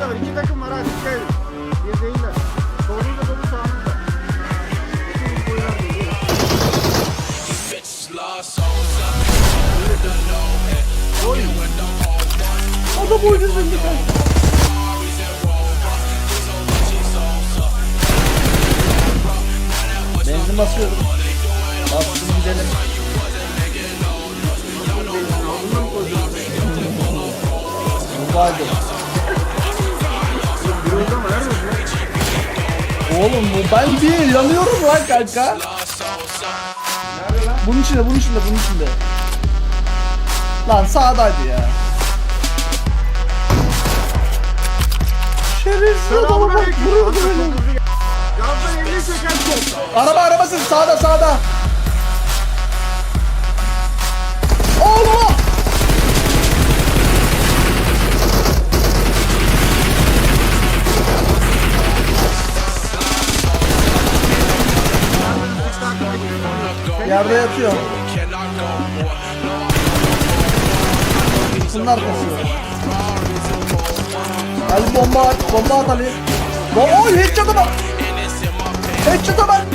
geliyorlar. İki takım var ha. Bir değiller. Solunuzda dolu sağınızda. İkiniz boylar O da boynuzun bir. Benzin basıyorum. Bastım gidelim. Dubai. Oğlum bu ben bir yanıyorum lan kanka. Bunun içinde, bunun içinde, bunun içinde. Lan sağdaydı ya. Şerefsiz adama bak vuruyordu beni. Gazdan elini çekersin. Araba arabası sağda sağda. Yerde yatıyor. Bunun arkası. Ali bomba at, bomba at Ali. Oy headshot'a bak. Headshot'a bak.